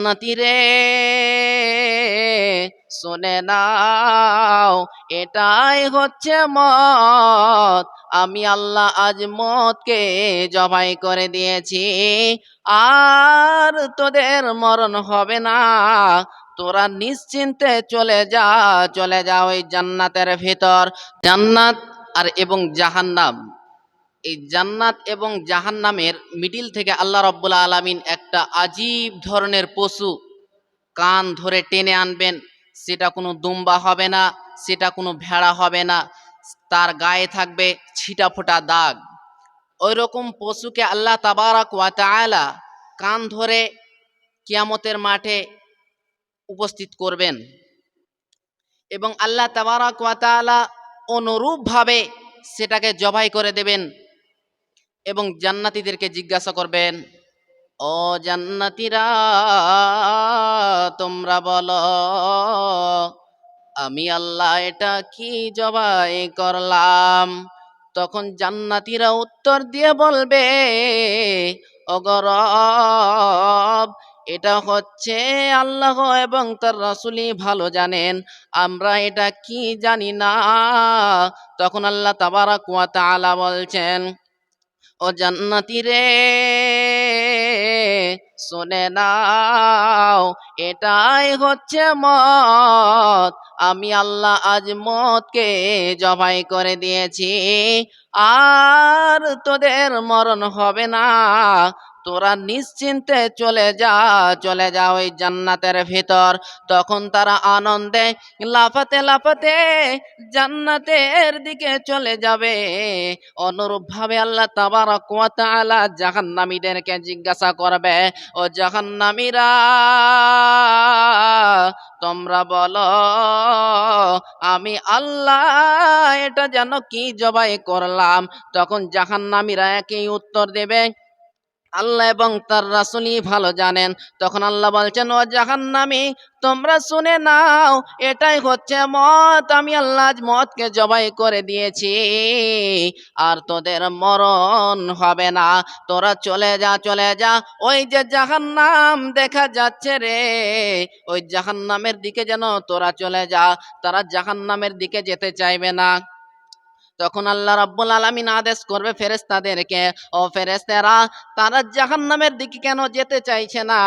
নাতিরে শুনে নাও, এটাই হচ্ছে মত। আমি আল্লাহ আজ মতকে জবাই করে দিয়েছি। আর তোদের মরণ হবে না। তোরা নিশ্চিন্তে চলে যা চলে যা ওই জান্নাতের ভিতর। জান্নাত আর এবং জাহান্নাম। এই জান্নাত এবং জাহান্নামের মিডিল থেকে আল্লাহ রব্বুল আলামিন একটা আজীব ধরনের পশু কান ধরে টেনে আনবেন। সেটা কোনো দুম্বা হবে না, সেটা কোনো ভেড়া হবে না, তার গায়ে থাকবে ছিটা ফোটা দাগ। ওই রকম পশুকে আল্লাহ তাবারাক ওয়া তাআলা কান ধরে কিয়ামতের মাঠে উপস্থিত করবেন। এবং আল্লাহ তাবারাক ওয়া তাআলা অনুরূপভাবে সেটাকে জবাই করে দেবেন। এবং জান্নাতীদেরকে জিজ্ঞাসা করবেন, ও জান্নাতীরা, তোমরা বলো, আমি আল্লাহ এটা কি জবাই করলাম? তখন জান্নাতীরা উত্তর দিয়ে বলবে অগরব এটা হচ্ছে আল্লাহ এবং তার রাসূলই ভালো জানেন, আমরা এটা কি জানি না? তখন আল্লাহ তাবারাক ওয়া তাআলা বলছেন ও জান্নাতি রে, শোনে নাও, এটাই হচ্ছে মত। আমি আল্লাহ আজ মতকে জবাই করে দিয়েছি, আর তোদের মরণ হবে না। তোরা নিশ্চিন্তে চলে যা চলে যা ওই জান্নাতের ভিতর। তখন তারা আনন্দে লাফাতে লাফাতে জান্নাতের দিকে চলে যাবে। অনুরূপভাবে আল্লাহ তাবার ওয়া তাআলা জাহান্নামীদেরকে জিজ্ঞাসা করবে, ও জাহান্নামীরা, তোমরা বলো, আমি আল্লাহ এটা যেন কি জবাই করলাম? তখন জাহান্নামীরা একই উত্তর দেবে আল্লাহ এবং তার রাসূলই ভালো জানেন। তখন আল্লাহ বলছেন, ও জাহান্নামী, তোমরা শুনে নাও, এটাই হচ্ছে মত। আমি আল্লাহ মতকে জবাই করে দিয়েছি। আর তোদের মরণ হবে না। তোরা চলে যা চলে যা। ওই যে জাহান্নাম দেখা যাচ্ছে রে, ওই জাহান্নামের দিকে যেন তোরা চলে যা। তারা জাহান্নামের দিকে যেতে চাইবে না। তখন আল্লাহ রাব্বুল আলামিন আদেশ করবে ফেরেশতাদেরকে, ও ফেরেশতারা, তারা জাহান্নামের দিকে কেন যেতে চাইছে না?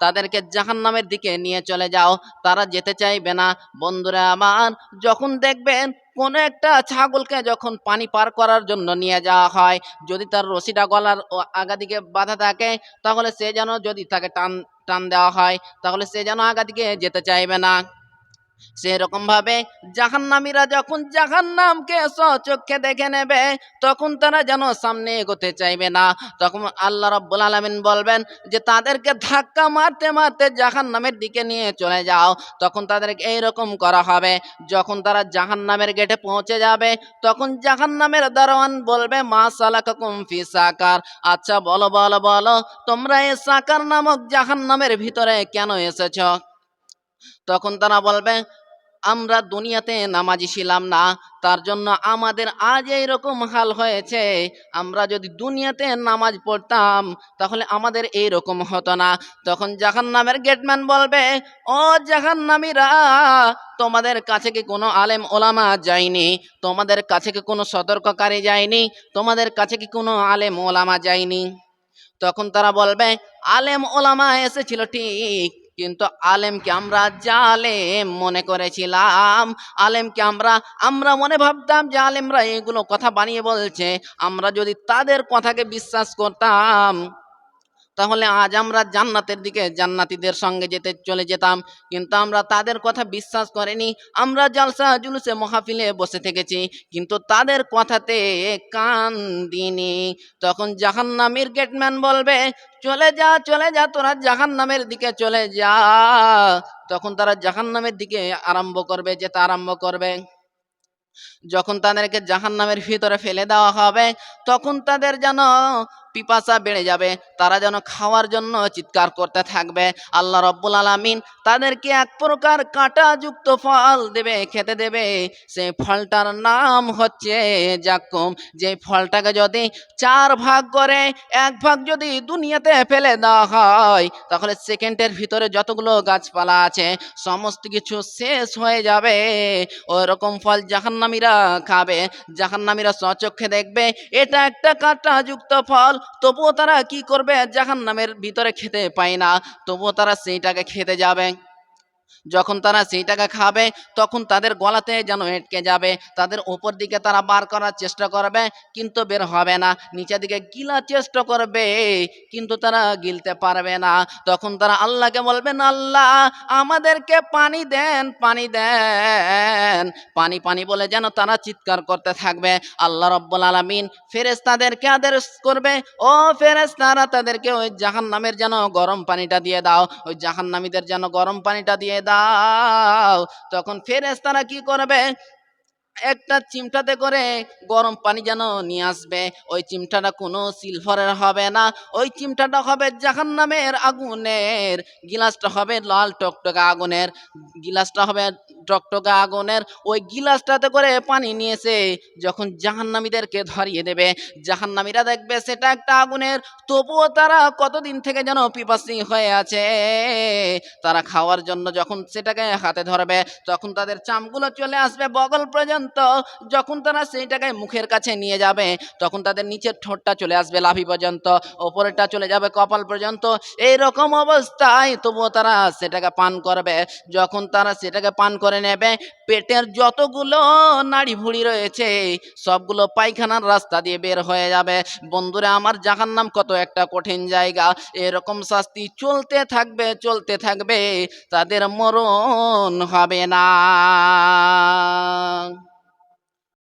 তাদেরকে জাহান্নামের দিকে নিয়ে চলে যাও। তারা যেতে চাইবে না। বন্ধুরা আমার, যখন দেখবেন কোন একটা ছাগলকে যখন পানি পার করার জন্য নিয়ে যাওয়া হয়, যদি তার রশিটা গলার ও আগা দিকে বাঁধা থাকে, তাহলে সে যেন যদি তাকে টান টান দেওয়া হয়, তাহলে সে যেন আগা দিকে যেতে চাইবে না। সেরকম ভাবে জাহান্নামীরা যখন জাহান্নামকে চোখে দেখে নেবে, তখন তারা যেন সামনে এগোতে চাইবে না। তখন আল্লাহ রাব্বুল আলামিন বলবেন যে, তাদেরকে ধাক্কা মারতে মারতে জাহান্নামের দিকে নিয়ে চলে যাও। তখন তাদেরকে এইরকম করা হবে। যখন তারা জাহান্নামের গেটে পৌঁছে যাবে, তখন জাহান্নামের দারোয়ান বলবে, মা সালাকাকুম ফি সাকার। আচ্ছা বলো বলো বলো, তোমরা এই সাকার নামক জাহান্নামের ভিতরে কেন এসেছ? তখন তারা বলবে, আমরা দুনিয়াতে নামাজি ছিলাম না, তার জন্য আমাদের আজ এইরকম হাল হয়েছে। আমরা যদি দুনিয়াতে নামাজ পড়তাম, তাহলে আমাদের এই রকম হতো না। তখন জাহান্নামের গেটম্যান বলবে, ও জাহান্নামীরা, তোমাদের কাছে কি কোনো আলেম ওলামা যায়নি? তোমাদের কাছে কি কোনো সতর্ককারী যায়নি? তোমাদের কাছে কি কোনো আলেম ওলামা যায়নি? তখন তারা বলবে, আলেম ওলামা এসেছিল ঠিক কিন্তু আলেমকে আমরা জালেম মনে করেছিলাম। আলেমকে আমরা আমরা মনে ভাবতাম যে আলেমরা এগুলো কথা বানিয়ে বলছে। আমরা যদি তাদের কথাকে বিশ্বাস করতাম তাহলে আজ আমরা জান্নাতের দিকে জান্নাতীদের সঙ্গে যেতে চলে যেতাম। কিন্তু আমরা তাদের কথা বিশ্বাস করিনি। আমরা জালসা জুলুসে মহাফিলে বসে থেকেছি। কিন্তু তাদের কথাতে কান দিনি তখন জাহান্নামীর গেটম্যান বলবে, চলে যা চলে যা, তোরা জাহান্নামের দিকে চলে যা। তখন তারা জাহান্নামের দিকে আরম্ভ করবে, যেতে আরম্ভ করবে। যখন তাদেরকে জাহান্নামের ভিতরে ফেলে দেওয়া হবে, তখন তাদের যেন পিপাসা বেড়ে যাবে, তারা যেন খাওয়ার জন্য চিৎকার করতে থাকবে। আল্লাহ রব্বুল আলামিন তাদেরকে এক প্রকার কাঁটাযুক্ত ফল দেবে, খেতে দেবে। সেই ফলটার নাম হচ্ছে জাক্কুম। যে ফলটাকে যদি চার ভাগ করে, এক ভাগ যদি দুনিয়াতে ফেলে দেওয়া হয়, তাহলে সেকেন্ডের ভিতরে যতগুলো গাছপালা আছে, সমস্ত কিছু শেষ হয়ে যাবে। ওই রকম ফল জাহান্নামীরা খাবে। জাহান্নামীরা স্বচক্ষে দেখবে, এটা একটা কাঁটাযুক্ত ফল। তবুও তারা কি করবে? জাহান নামের ভিতরে খেতে পায় না। তবুও তারা সেইটাকে খেতে যাবে। যখন তারা সেইটাকে খাবে, তখন তাদের গলাতে যেন এটকে যাবে, তাদের ওপর দিকে তারা বার করার চেষ্টা করবে, কিন্তু বের হবে না। নিচের দিকে গিলার চেষ্টা করবে, কিন্তু তারা গিলতে পারবে না। তখন তারা আল্লাহকে বলবেন আল্লাহ, আমাদেরকে পানি দেন পানি দেন। পানি পানি বলে যেন তারা চিৎকার করতে থাকবে। আল্লাহ রব্বুল আলামিন ফেরেশতাদেরকে আদেশ করবে, ও ফেরেস তারা তাদেরকে ওই জাহান্নামের যেন গরম পানিটা দিয়ে দাও। ওই জাহান্নামীদের যেন গরম পানিটা দিয়ে দাও। তখন ফেরেস্তারা কি করবে? একটা চিমটাতে করে গরম পানি যেন নিয়ে আসবে। ওই চিমটাটা কোনো সিলভারের হবে না। ওই চিমটাটা হবে জাহান নামের আগুনের। গিলাসটা হবে লাল টকটকা আগুনের। গিলাসটা হবে টকটকা আগুনের ওই গিলাসটাতে করে পানি নিয়েছে। যখন জাহান্নামীদেরকে ধরিয়ে দেবে, জাহান্নামীরা দেখবে সেটা একটা আগুনের। তবুও তারা কতদিন থেকে যেন পিপাসি হয়ে আছে। তারা খাওয়ার জন্য যখন সেটাকে হাতে ধরবে, তখন তাদের চামগুলো চলে আসবে বগল পর্যন্ত। যখন তারা সেইটাকে মুখের কাছে নিয়ে যাবে, তখন তাদের নিচের ঠোঁটটা চলে আসবে লাভি পর্যন্ত, ওপরেরটা চলে যাবে কপাল পর্যন্ত। এই রকম অবস্থায় তবুও তারা সেটাকে পান করবে। যখন তারা সেটাকে পান করে নেবে। পেটের যতগুলো নাড়ি ভুড়ি রয়েছে, সবগুলো পায়খানার রাস্তা দিয়ে বের হয়ে যাবে। বন্ধুরা, আমার জাহান্নাম কত একটা কঠিন জায়গা। এরকম শাস্তি চলতে থাকবে চলতে থাকবে, তাদের মরণ হবে না।